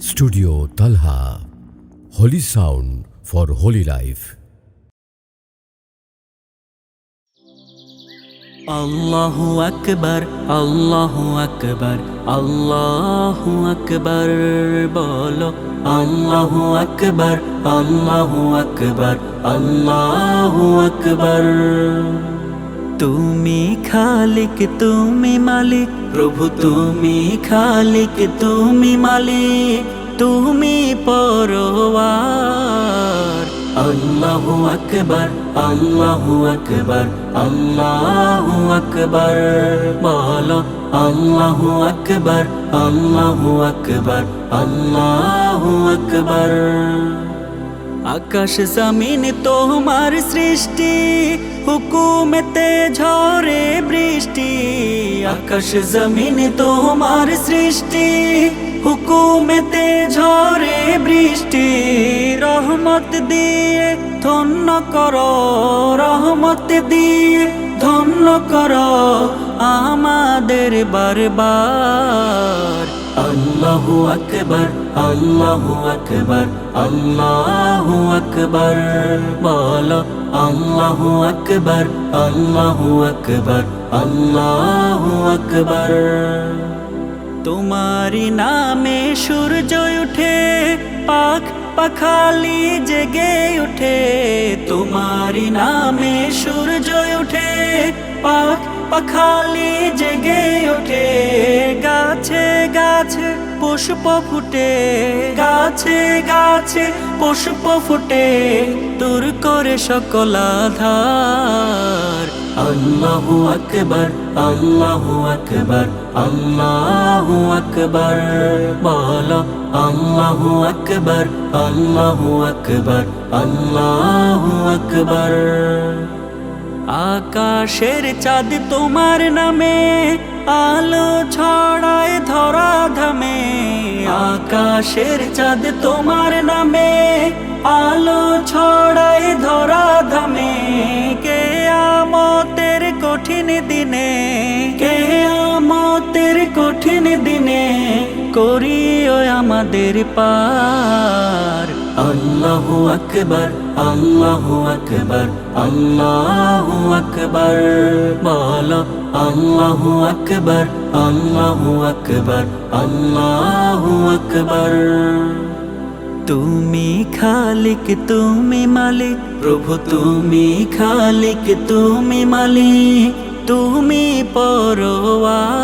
Studio Talha holy sound for holy life আল্লাহু আকবার আল্লাহু আকবার আল্লাহু আকবার বলো আল্লাহু আকবার আল্লাহু আকবার আল্লাহু আকবার তুমি খালিক, তুমি মালিক। প্রভু, তুমি খালিক, তুমি মালিক। তুমি পরওয়ার আল্লাহু আকবার আল্লাহু আকবার আল্লাহু আকবার। বলো, আল্লাহু আকবার আল্লাহু আকবার আল্লাহু আকবার। আকাশ জমিন তোমার সৃষ্টি, হুকুমেতে ঝরে বৃষ্টি। আকাশ জমিন তোমার সৃষ্টি, হুকুমেতে ঝরে বৃষ্টি। রহমত দিয়ে ধন্য কর, রহমত দিয়ে ধন্য কর আমাদের বারবার। আল্লাহু আকবার আল্লাহু আকবার আল্লাহু আকবার বলো আল্লাহু আকবার আল্লাহু আকবার আল্লাহু আকবার তোমারি নামে সূর্য উঠে পাখ পাখালি জেগে উঠে। তোমারি নামে সূর্য উঠে পাখ পাখালি জেগে ওঠে, গাছে গাছে পুষ্প ফুটে, গাছে গাছে পুষ্প ফুটে, দূর করে সকল আধার। আল্লাহু আকবার আল্লাহু আকবার আল্লাহু আকবার, বলো আল্লাহু আকবার আল্লাহু আকবার আল্লাহু আকবার। আকাশের চাঁদ তোমার নামে, আলো ছড়ায় ধরা ধামে। আকাশের চাঁদ তোমার নামে, আলো ছড়ায় ধরা ধামে। কে আমতের কঠিন দিনে কে আমতের কঠিন দিনে করিও আমাদের পার। আল্লাহু আকবার আল্লাহু আকবার আল্লাহু আকবার। বলো, আল্লাহু আকবার আল্লাহু আকবার আল্লাহু আকবার। তুমি খালিক, তুমি মালিক, প্রভু তুমি খালিক, তুমি মালিক। তুমি পরওয়ার